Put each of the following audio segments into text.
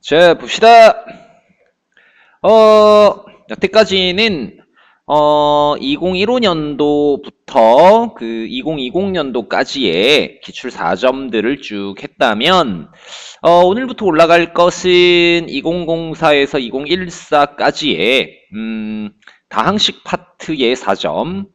자, 봅시다. 어, 여태까지는 어, 2015년도부터 그 2020년도까지의 기출 4점들을 쭉 했다면 어, 오늘부터 올라갈 것은 2004에서 2014까지의 음, 다항식 파트의 4점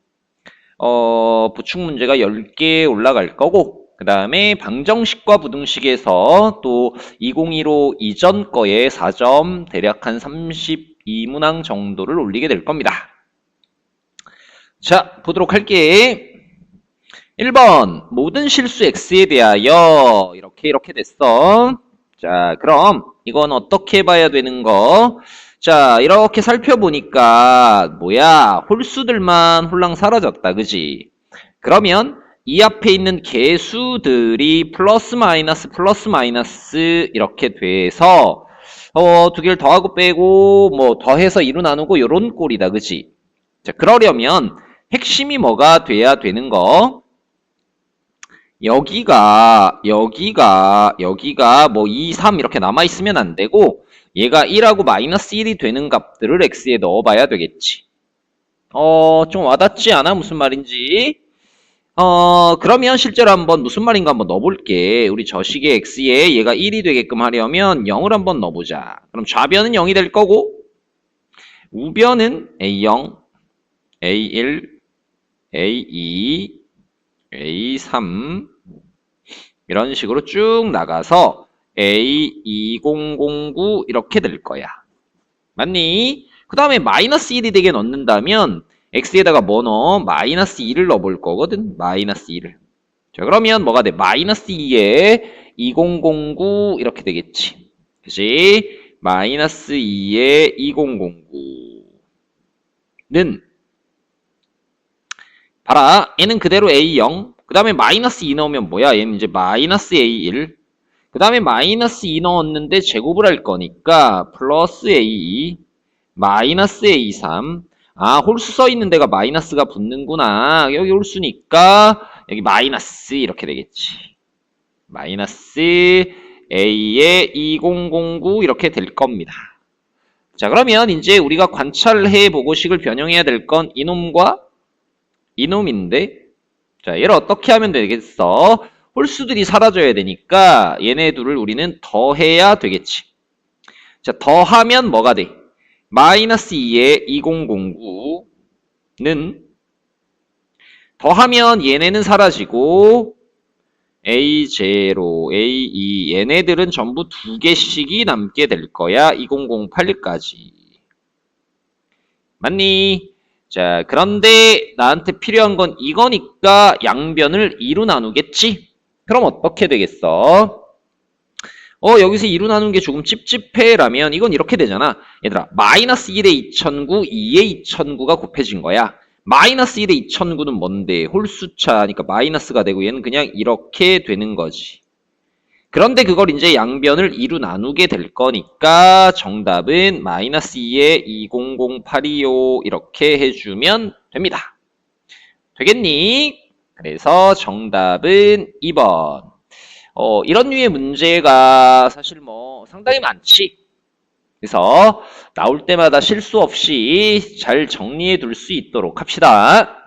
어, 보충 문제가 10개 올라갈 거고 그 다음에 방정식과 부등식에서 또 2015 이전 거에 4점 대략 한 32문항 정도를 올리게 될 겁니다. 자, 보도록 할게. 1번 모든 실수 x에 대하여 이렇게 이렇게 됐어. 자, 그럼 이건 어떻게 봐야 되는 거? 자, 이렇게 살펴보니까 뭐야? 홀수들만 홀랑 사라졌다. 그지? 그러면 이 앞에 있는 개수들이 플러스 마이너스 플러스 마이너스 이렇게 돼서 어, 두 개를 더하고 빼고 뭐 더해서 2로 나누고 요런 꼴이다. 그지? 자, 그러려면 핵심이 뭐가 돼야 되는 거? 여기가 여기가 여기가 뭐 2, 3 이렇게 남아 있으면 안 되고 얘가 1하고 마이너스 1이 되는 값들을 x에 넣어봐야 되겠지. 어, 좀 와닿지 않아? 무슨 말인지. 어, 그러면 실제로 한번 무슨 말인가 한번 넣어볼게. 우리 저식의 x에 얘가 1이 되게끔 하려면 0을 한번 넣어보자. 그럼 좌변은 0이 될 거고, 우변은 a0, a1, a2, a3 이런 식으로 쭉 나가서 A2009 이렇게 될 거야. 맞니? 그 다음에 마이너스 1이 되게 넣는다면 x에다가 뭐 넣어? 마이너스 2를 넣어볼 거거든. 마이너스 2를. 자 그러면 뭐가 돼? 마이너스 2에 2009 이렇게 되겠지. 그치? 마이너스 2에 2009는 봐라. 얘는 그대로 A0. 그 다음에 마이너스 2 넣으면 뭐야? 얘는 이제 마이너스 A1. 그 다음에 마이너스 2 넣었는데 제곱을 할 거니까 플러스 A2, 마이너스 A3. 아, 홀수 써 있는 데가 마이너스가 붙는구나. 여기 홀수니까 여기 마이너스 이렇게 되겠지. 마이너스 A에 2009 이렇게 될 겁니다. 자, 그러면 이제 우리가 관찰해 보고식을 변형해야 될 건 이놈과 이놈인데 자 얘를 어떻게 하면 되겠어? 홀수들이 사라져야 되니까 얘네 둘을 우리는 더해야 되겠지. 자 더하면 뭐가 돼? 마이너스 2에 2009는 더하면 얘네는 사라지고 A0, A2 얘네들은 전부 두 개씩이 남게 될 거야. 2008까지. 맞니? 자, 그런데 나한테 필요한 건 이거니까 양변을 2로 나누겠지? 그럼 어떻게 되겠어? 어, 여기서 2로 나누는 게 조금 찝찝해 라면 이건 이렇게 되잖아. 얘들아, 마이너스 1에 2009, 2에 2009가 곱해진 거야. 마이너스 1에 2009는 뭔데? 홀수차니까 마이너스가 되고 얘는 그냥 이렇게 되는 거지. 그런데 그걸 이제 양변을 2로 나누게 될 거니까 정답은 마이너스 2에 200825 이렇게 해주면 됩니다. 되겠니? 그래서 정답은 2번. 어, 이런 류의 문제가 사실 뭐 상당히 많지. 그래서 나올 때마다 실수 없이 잘 정리해 둘 수 있도록 합시다.